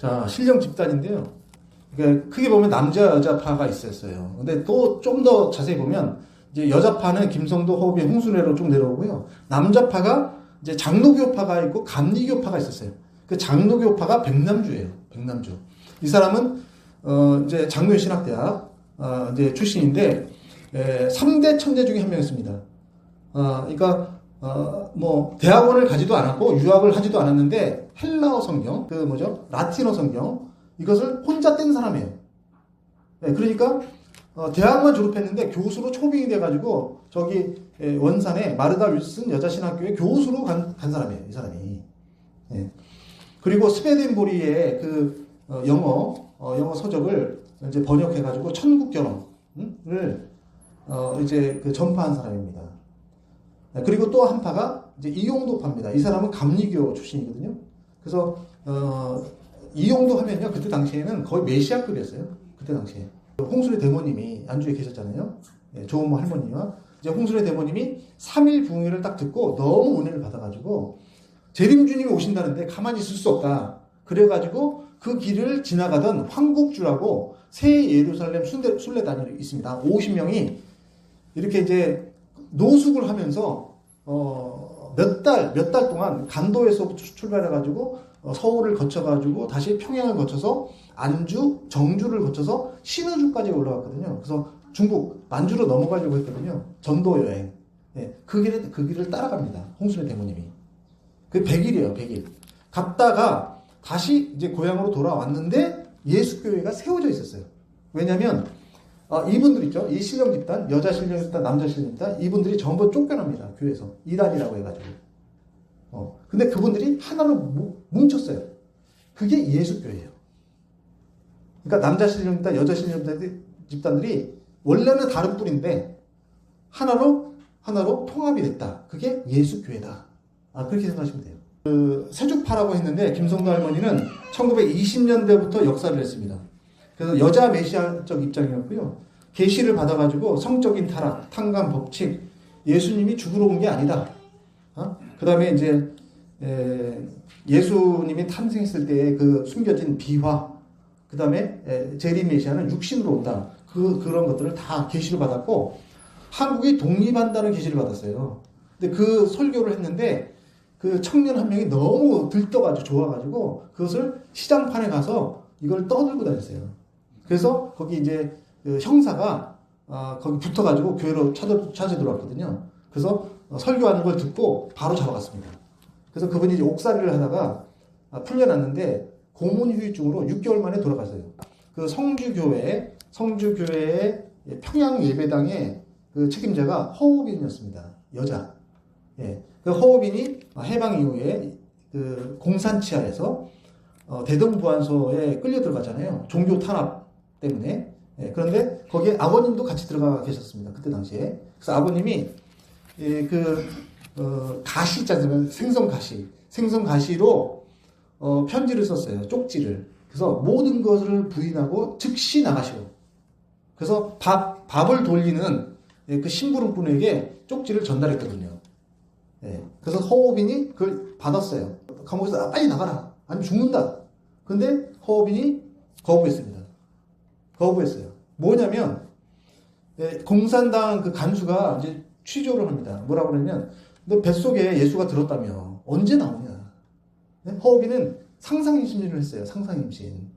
자, 신령 집단인데요. 그러니까 크게 보면 남자 여자파가 있었어요. 근데 또 좀 더 자세히 보면 이제 여자파는 김성도, 허우비, 홍순회로 쭉 내려오고요. 남자파가 이제 장로교파가 있고 감리교파가 있었어요. 그 장로교파가 백남주예요. 백남주. 이 사람은 어 이제 장로의 신학대학 어 이제 출신인데 에, 3대 천재 중에 한 명이었습니다. 어 그러니까 어 뭐 대학원을 가지도 않았고 유학을 하지도 않았는데 헬라어 성경 그 뭐죠 라틴어 성경 이것을 혼자 뗀 사람이에요. 네, 그러니까 어, 대학만 졸업했는데 교수로 초빙이 돼가지고 저기 에, 원산에 마르다 윌슨 여자신학교에 교수로 간, 간 사람이에요. 이 사람이. 예. 그리고 스웨덴보리의 그 어, 영어 어, 영어 서적을 이제 번역해가지고 천국 결혼을 어, 이제 그 전파한 사람입니다. 네, 그리고 또 한 파가 이제 이용도파입니다. 이 사람은 감리교 출신이거든요. 그래서 어, 이용도 하면요 그때 당시에는 거의 메시아급이었어요. 그때 당시에 홍순의 대모님이 안주에 계셨잖아요. 예, 조은모 할머니와 이제 홍순의 대모님이 3일 부흥회를 딱 듣고 너무 은혜를 받아가지고 재림주님이 오신다는데 가만히 있을 수 없다. 그래가지고 그 길을 지나가던 황국주라고 새 예루살렘 순례, 순례단이 있습니다. 50명이 이렇게 이제 노숙을 하면서 어, 몇 달, 몇 달 동안 간도에서 출발해가지고 어, 서울을 거쳐가지고 다시 평양을 거쳐서 안주, 정주를 거쳐서 신의주까지 올라갔거든요. 그래서 중국 만주로 넘어가려고 했거든요. 전도 여행. 예, 그 길에 그 길을 따라갑니다. 홍순의 대모님이. 그 100일이에요, 100일. 갔다가 다시 이제 고향으로 돌아왔는데 예수교회가 세워져 있었어요. 왜냐면 아, 이분들 있죠. 이 신령 집단, 여자 신령 집단, 남자 신령 집단, 이분들이 전부 쫓겨납니다. 교회에서. 이단이라고 해가지고. 어. 근데 그분들이 하나로 뭉- 뭉쳤어요. 그게 예수교회예요. 그러니까 남자 신령 집단, 여자 신령 집단들이 원래는 다른 뿌리인데 하나로 하나로 통합이 됐다. 그게 예수교회다. 아 그렇게 생각하시면 돼요. 그 세주파라고 했는데 김성도 할머니는 1920년대부터 역사를 했습니다. 그래서 여자 메시아적 입장이었고요. 계시를 받아가지고 성적인 타락, 탕감, 법칙, 예수님이 죽으러 온 게 아니다. 그 다음에 이제 에, 예수님이 탄생했을 때의 그 숨겨진 비화, 그 다음에 제리 메시아는 육신으로 온다. 그 그런 것들을 다 계시를 받았고 한국이 독립한다는 계시를 받았어요. 근데 그 설교를 했는데 그 청년 한 명이 너무 들떠가지고 좋아가지고 그것을 시장판에 가서 이걸 떠들고 다녔어요. 그래서 거기 이제 그 형사가 아, 거기 붙어가지고 교회로 찾아, 찾아 들어왔거든요. 그래서 어, 설교하는 걸 듣고 바로 잡아갔습니다. 그래서 그분이 이제 옥살이를 하다가 아, 풀려났는데 고문 후유증으로 6개월 만에 돌아갔어요. 그 성주교회, 성주교회의 평양 예배당의 그 책임자가 허우빈이었습니다. 여자. 예. 그 허우빈이 해방 이후에 그 공산치하에서 어, 대동부안소에 끌려 들어갔잖아요. 종교 탄압 때문에. 예, 그런데 거기에 아버님도 같이 들어가 계셨습니다. 그때 당시에. 그래서 아버님이 예, 그 어, 가시 있잖아요. 생선 가시. 생선 가시로 어, 편지를 썼어요. 쪽지를. 그래서 모든 것을 부인하고 즉시 나가시고. 그래서 밥, 밥을 돌리는 예, 그 심부름꾼에게 쪽지를 전달했거든요. 예, 그래서 허호빈이 그걸 받았어요. 감옥에서 아, 빨리 나가라. 아니면 죽는다. 근데 허호빈이 거부했습니다. 거부했어요. 뭐냐면 예, 공산당 그 간수가 이제 취조를 합니다. 뭐라고 그러냐면 너 뱃속에 예수가 들었다며 언제 나오냐. 예? 허호빈은 상상임신을 했어요. 상상임신.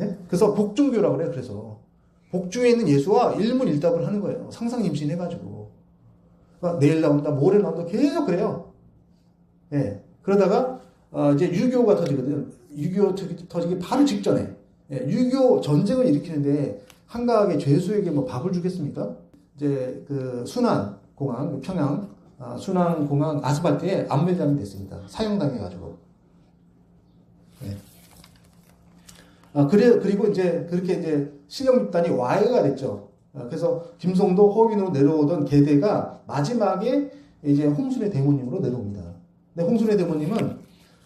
예? 그래서 복중교라고 그래요. 그래서 복중에 있는 예수와 일문일답을 하는 거예요. 상상임신 해가지고. 그러니까 내일 나온다, 모레 나온다, 계속 그래요. 예. 그러다가, 어, 이제 유교가 터지거든요. 유교 터지- 터지기 바로 직전에. 예, 유교 전쟁을 일으키는데, 한가하게 죄수에게 뭐 밥을 주겠습니까? 이제 그 순안 공항, 그 평양, 아, 순안 공항 아스팔트에 안매장이 됐습니다. 사형당해가지고. 예. 아, 그래, 그리고 이제 그렇게 이제 신령 집단이 와해가 됐죠. 아, 그래서 김성도 허윈으로 내려오던 계대가 마지막에 이제 홍순의 대모님으로 내려옵니다. 근데 홍순의 대모님은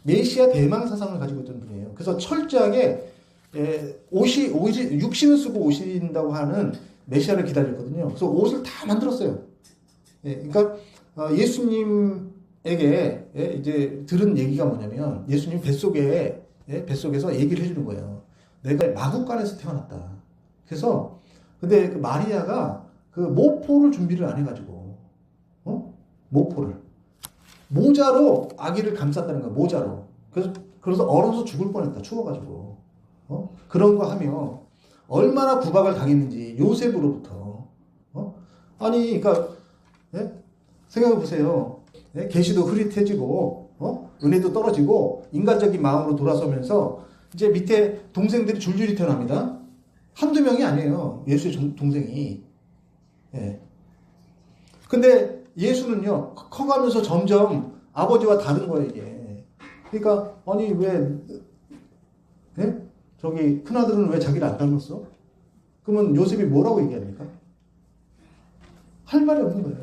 메시아 대망 사상을 가지고 있던 분이에요. 그래서 철저하게 예, 옷이, 옷이, 육신을 쓰고 오신다고 하는 메시아를 기다렸거든요. 그래서 옷을 다 만들었어요. 예, 그러니까 어, 예수님에게 예, 이제 들은 얘기가 뭐냐면 예수님 뱃속에 예, 뱃속에서 얘기를 해주는 거예요. 내가 마국간에서 태어났다. 그래서 근데 그 마리아가 그 모포를 준비를 안 해가지고 어? 모포를 모자로 아기를 감쌌다는 거야. 모자로. 그래서 그래서 얼어서 죽을 뻔했다. 추워가지고 어? 그런 거 하며 얼마나 구박을 당했는지 요셉으로부터 어? 아니 그러니까 예? 생각해 보세요. 예? 계시도 흐릿해지고 어? 은혜도 떨어지고 인간적인 마음으로 돌아서면서 이제 밑에 동생들이 줄줄이 태어납니다. 한두 명이 아니에요. 예수의 종- 동생이. 예. 근데 예수는요, 커- 커가면서 점점 아버지와 다른 거예요, 이게. 그러니까, 아니, 왜, 예? 저기, 큰아들은 왜 자기를 안 닮았어? 그러면 요셉이 뭐라고 얘기합니까? 할 말이 없는 거예요.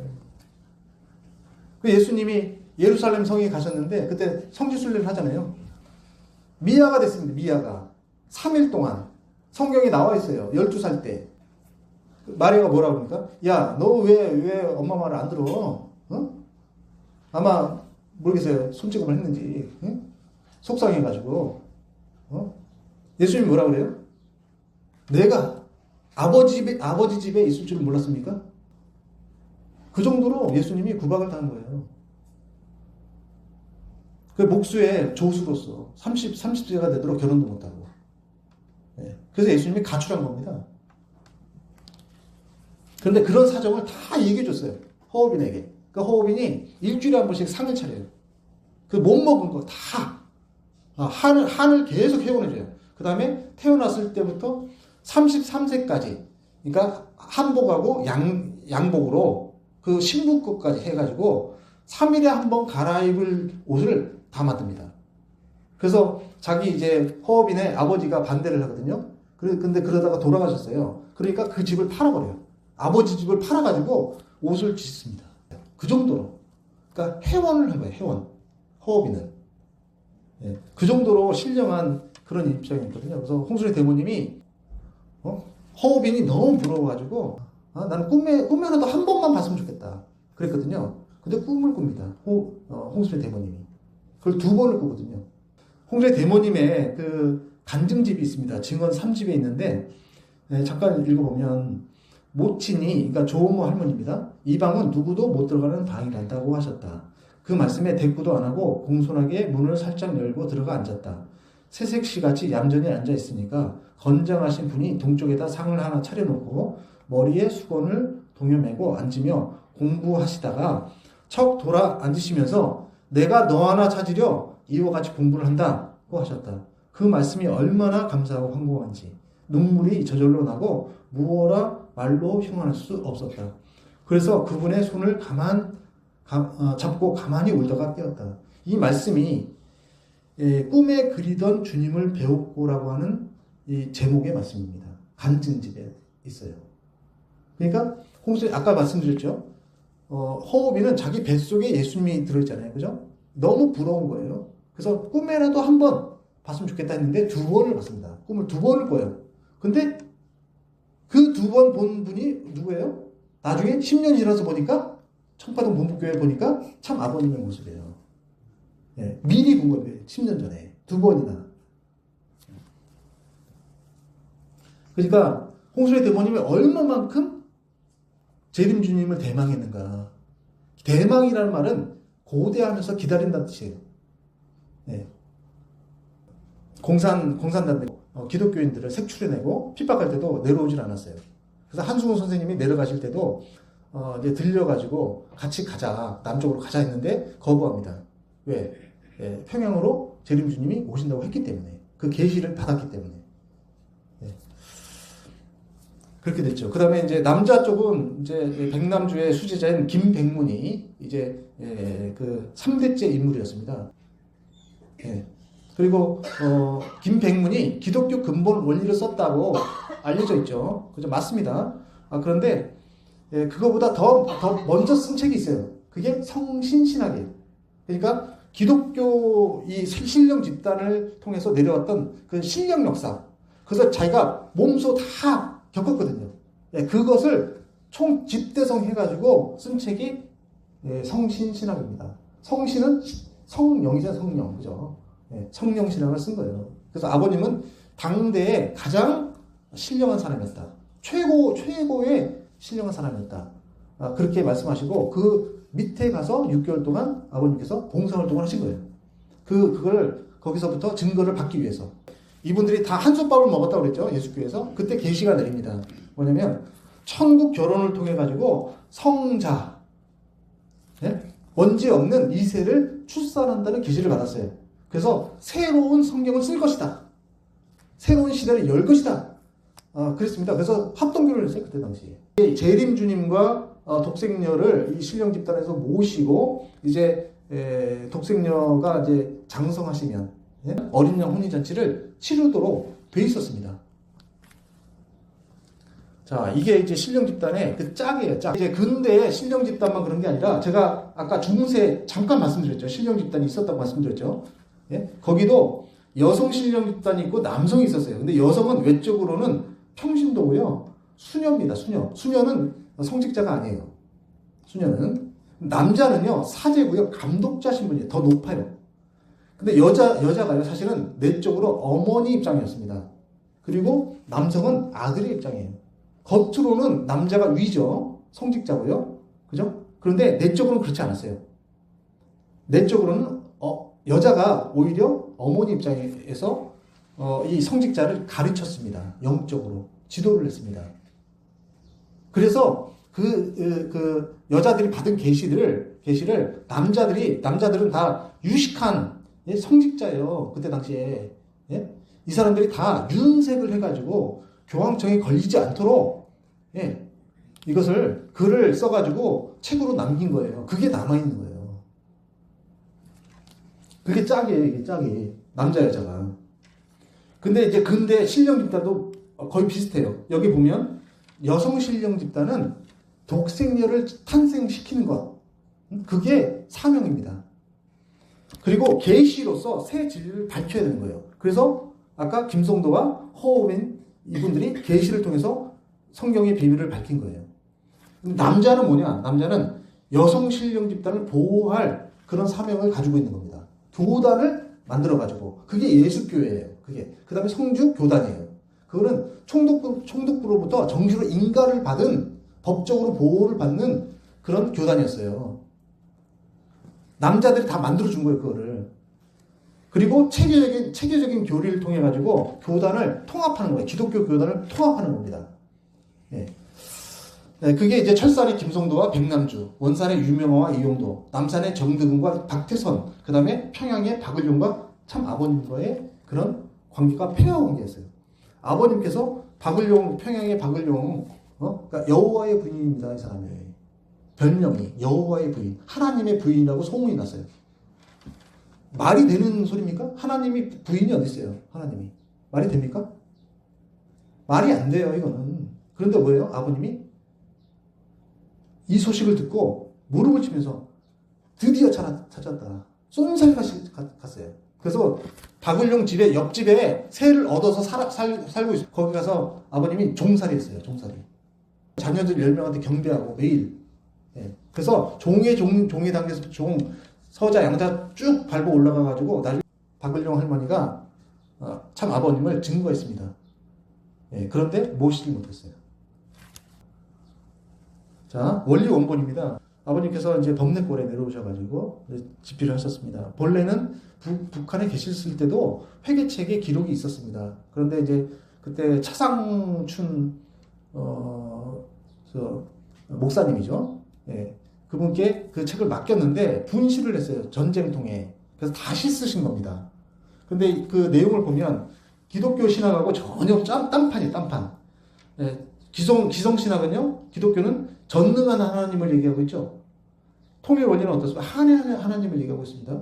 그 예수님이 예루살렘 성에 가셨는데, 그때 성지순례를 하잖아요. 미아가 됐습니다, 미아가. 3일 동안. 성경에 나와 있어요. 12살 때. 마리아가 뭐라고 합니까? 야, 너 왜, 왜 엄마 말을 안 들어? 어? 아마, 모르겠어요. 손찌검을 했는지. 응? 속상해가지고. 어? 예수님이 뭐라고 그래요? 내가 아버지 집에, 아버지 집에 있을 줄은 몰랐습니까? 그 정도로 예수님이 구박을 당한 거예요. 그 목수의 조수로서 30, 30세가 되도록 결혼도 못하고. 예. 그래서 예수님이 가출한 겁니다. 그런데 그런 사정을 다 얘기해 줬어요. 허업인에게. 그 허업인이 일주일에 한 번씩 상을 차려요. 그 못 먹은 거 다. 아, 한을, 한을 계속 회원해줘요. 그 다음에 태어났을 때부터 33세까지. 그러니까 한복하고 양, 양복으로 그 신부 것까지 해가지고 3일에 한 번 갈아입을 옷을 다 만듭니다. 그래서 자기 이제 허업인의 아버지가 반대를 하거든요. 근데 그러다가 돌아가셨어요. 그러니까 그 집을 팔아버려요. 아버지 집을 팔아가지고 옷을 짓습니다. 그 정도로. 그러니까 회원을 한 거예요, 회원. 허업인은. 예, 그 정도로 신령한 그런 입장이거든요. 그래서 홍순의 대모님이, 어? 허업인이 너무 부러워가지고, 아, 나는 꿈에, 꿈에라도 한 번만 봤으면 좋겠다. 그랬거든요. 근데 꿈을 꿉니다. 호, 어, 홍순의 대모님이. 그걸 두 번을 꾸거든요. 홍순의 대모님의 그 간증집이 있습니다. 증언 3집에 있는데, 네, 잠깐 읽어보면, 모친이, 그러니까 조모 할머니입니다. 이 방은 누구도 못 들어가는 방이란다고 하셨다. 그 말씀에 대꾸도 안 하고 공손하게 문을 살짝 열고 들어가 앉았다. 새색시 같이 얌전히 앉아 있으니까 건장하신 분이 동쪽에다 상을 하나 차려놓고 머리에 수건을 동여매고 앉으며 공부하시다가 척 돌아 앉으시면서 내가 너 하나 찾으려 이와 같이 공부를 한다고 하셨다. 그 말씀이 얼마나 감사하고 황공한지 눈물이 저절로 나고 무어라 말로 형언할 수 없었다. 그래서 그분의 손을 가만 가- 어, 잡고 가만히 울다가 깨었다. 이 말씀이 예, 꿈에 그리던 주님을 배웠고라고 하는 이 제목의 말씀입니다. 간증집에 있어요. 그러니까 홍수 아까 말씀드렸죠. 어, 허우비는 자기 뱃속에 예수님이 들어있잖아요. 그죠? 너무 부러운 거예요. 그래서 꿈에라도 한 번 봤으면 좋겠다 했는데 두 번을 봤습니다. 꿈을 두 번을 꿔요. 근데 그 두 번 본 분이 누구예요? 나중에 10년 지나서 보니까 청파동 본부교회 보니까 참 아버님의 모습이에요. 예, 미리 본 거예요. 10년 전에. 두 번이나. 그러니까 홍수의 대모님이 얼마만큼 재림 주님을 대망했는가. 대망이라는 말은 고대하면서 기다린다는 뜻이에요. 예. 공산, 공산당들, 어, 기독교인들을 색출해내고 핍박할 때도 내려오질 않았어요. 그래서 한승우 선생님이 내려가실 때도 어, 이제 들려가지고 같이 가자, 남쪽으로 가자 했는데 거부합니다. 왜? 예, 평양으로 재림주님이 오신다고 했기 때문에. 그 계시를 받았기 때문에. 예. 그렇게 됐죠. 그 다음에 이제 남자 쪽은 이제 백남주의 수제자인 김백문이 이제 예, 그 3대째 인물이었습니다. 예. 그리고 어, 김백문이 기독교 근본 원리를 썼다고 알려져 있죠. 그죠? 맞습니다. 아, 그런데 예, 그거보다 더, 더 먼저 쓴 책이 있어요. 그게 성신신학이에요. 그러니까 기독교 이 신령 집단을 통해서 내려왔던 그 신령 역사. 그래서 자기가 몸소 다 겪었거든요. 예, 그것을 총 집대성 해가지고 쓴 책이 예, 성신신학입니다. 성신은 성령이잖아요, 성령. 그죠? 예, 성령 신앙을 쓴 거예요. 그래서 아버님은 당대에 가장 신령한 사람이었다. 최고 최고의 신령한 사람이었다. 아, 그렇게 말씀하시고 그 밑에 가서 6개월 동안 아버님께서 봉사활동을 하신 거예요. 그 그걸 거기서부터 증거를 받기 위해서 이분들이 다 한솥밥을 먹었다고 그랬죠 예수교에서 그때 계시가 내립니다. 뭐냐면 천국 결혼을 통해 가지고 성자 예? 원죄 없는 이세를 출산한다는 계시를 받았어요. 그래서 새로운 성경을 쓸 것이다. 새로운 시대를 열 것이다. 아, 그랬습니다. 그래서 합동교를 했어요 그때 당시에. 재림 주님과 어, 독생녀를 이 신령 집단에서 모시고 이제 에, 독생녀가 이제 장성하시면 예? 어린 양 혼인 잔치를 치르도록 돼 있었습니다. 자, 이게 이제 신령 집단의 그 짝이에요, 짝. 이제 근대 신령 집단만 그런 게 아니라 제가 아까 중세 잠깐 말씀드렸죠. 신령 집단이 있었다고 말씀드렸죠. 예? 거기도 여성 신령 집단이 있고 남성이 있었어요. 근데 여성은 외적으로는 평신도고요. 수녀입니다, 수녀. 수녀는 성직자가 아니에요. 수녀는. 남자는요, 사제고요. 감독자 신분이 더 높아요. 근데 여자, 여자가요, 사실은 내적으로 어머니 입장이었습니다. 그리고 남성은 아들의 입장이에요. 겉으로는 남자가 위죠. 성직자고요. 그죠? 그런데 내적으로는 그렇지 않았어요. 내적으로는 어, 여자가 오히려 어머니 입장에서 어, 이 성직자를 가르쳤습니다. 영적으로 지도를 했습니다. 그래서 그, 그, 그 여자들이 받은 계시를 계시를 남자들이 남자들은 다 유식한 예, 성직자예요. 그때 당시에 예? 이 사람들이 다 윤색을 해가지고 교황청에 걸리지 않도록 예, 이것을 글을 써가지고 책으로 남긴 거예요. 그게 남아 있는 거예요. 그게 짝이에요. 이게 짝이 남자 여자가. 근데 이제 근대 신령 집단도 거의 비슷해요. 여기 보면 여성 신령 집단은 독생녀를 탄생시키는 것 그게 사명입니다. 그리고 계시로서 새 진리를 밝혀야 되는 거예요. 그래서 아까 김성도와 허우빈 이분들이 계시를 통해서 성경의 비밀을 밝힌 거예요. 남자는 뭐냐? 남자는 여성 신령 집단을 보호할 그런 사명을 가지고 있는 겁니다. 교단을 만들어 가지고 그게 예수교회예요. 그게 그 다음에 성주 교단이에요. 그거는 총독부 총독부로부터 정식으로 인가를 받은 법적으로 보호를 받는 그런 교단이었어요. 남자들이 다 만들어 준 거예요, 그거를. 그리고 체계적인 체계적인 교리를 통해 가지고 교단을 통합하는 거예요. 기독교 교단을 통합하는 겁니다. 예. 네, 그게 이제 철산의 김성도와 백남주, 원산의 유명화와 이용도, 남산의 정득은과 박태선, 그 다음에 평양의 박을용과 참 아버님과의 그런 관계가 폐허 관계였어요. 아버님께서 박을용, 평양의 박을용, 어? 그러니까 여호와의 부인입니다, 이 사람이. 별명이 여호와의 부인, 하나님의 부인이라고 소문이 났어요. 말이 되는 소리입니까? 하나님이 부인이 어디 있어요? 하나님이 말이 됩니까? 말이 안 돼요, 이거는. 그런데 뭐예요? 아버님이 이 소식을 듣고 무릎을 치면서 드디어 찾았다. 쏜살 갔어요. 그래서 박을용 집에 옆집에 새를 얻어서 살, 살, 살고 있어요. 거기 가서 아버님이 종살이 했어요. 종살이. 자녀들 10명한테 경배하고 매일. 예. 그래서 종의 종, 종의 단계에서 종, 서자, 양자 쭉 밟아 올라가가지고 나중에 박을용 할머니가 어, 참 아버님을 증거했습니다. 예. 그런데 모시지 못했어요. 자, 원리 원본입니다. 아버님께서 이제 범내골에 내려오셔가지고 집필을 하셨습니다. 본래는 북, 북한에 계셨을 때도 회계책에 기록이 있었습니다. 그런데 이제 그때 차상춘 어, 저, 목사님이죠. 예, 그분께 그 책을 맡겼는데 분실을 했어요. 전쟁통에. 그래서 다시 쓰신 겁니다. 근데 그 내용을 보면 기독교 신학하고 전혀 짬, 딴판이에요, 딴판. 예, 기성, 기성신학은요, 기독교는 전능한 하나님을 얘기하고 있죠. 통일 원리는 어떻습니까? 한의 하나님을 얘기하고 있습니다.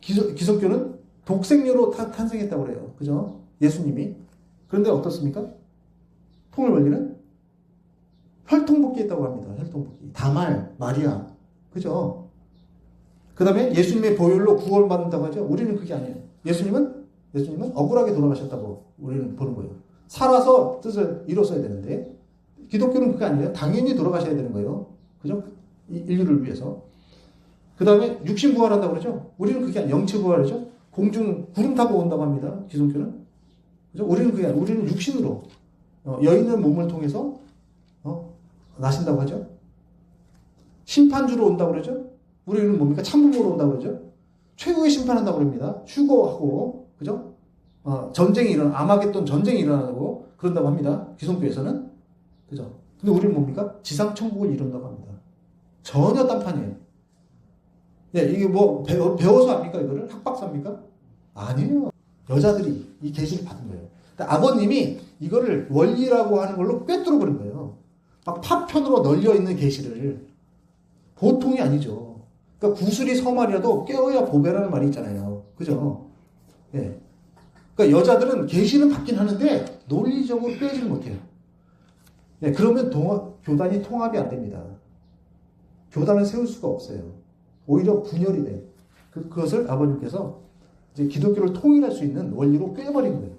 기성, 기성교는 독생녀로 타, 탄생했다고 그래요. 그죠? 예수님이. 그런데 어떻습니까? 통일 원리는 혈통복귀 했다고 합니다. 혈통복귀. 다말, 마리아. 그죠? 그 다음에 예수님의 보혈로 구원받는다고 하죠. 우리는 그게 아니에요. 예수님은, 예수님은 억울하게 돌아가셨다고 우리는 보는 거예요. 살아서 뜻을 이뤘어야 되는데, 기독교는 그게 아니에요. 당연히 돌아가셔야 되는 거예요. 그죠? 인류를 위해서. 그 다음에 육신 부활한다고 그러죠? 우리는 그게 아니에요. 영체 부활이죠? 공중 구름 타고 온다고 합니다. 기독교는. 그죠? 우리는 그게 아니라 우리는 육신으로 어, 여인의 몸을 통해서 어, 나신다고 하죠. 심판주로 온다고 그러죠. 우리는 뭡니까? 참부모로 온다고 그러죠. 최후의 심판한다고 그럽니다. 휴거하고 그죠? 어, 전쟁이 일어나 아마겟돈 전쟁이 일어나고 그런다고 합니다. 기성교에서는 그죠? 근데 우리는 뭡니까? 지상 천국을 이룬다고 합니다. 전혀 딴판이에요. 예, 이게 뭐 배워, 배워서 합니까 이거를 학박사입니까? 아니에요. 여자들이 이 계시를 받은 거예요. 아버님이 이거를 원리라고 하는 걸로 꿰뚫어 버린 거예요. 막 파편으로 널려 있는 계시를 보통이 아니죠. 그러니까 구슬이 서말이라도 깨어야 보배라는 말이 있잖아요. 그죠? 예. 그러니까 여자들은 계시는 받긴 하는데 논리적으로 빼지를 못해요. 예, 그러면 동화- 교단이 통합이 안 됩니다. 교단을 세울 수가 없어요. 오히려 분열이 돼. 그, 그것을 아버님께서 이제 기독교를 통일할 수 있는 원리로 꿰버린 거예요.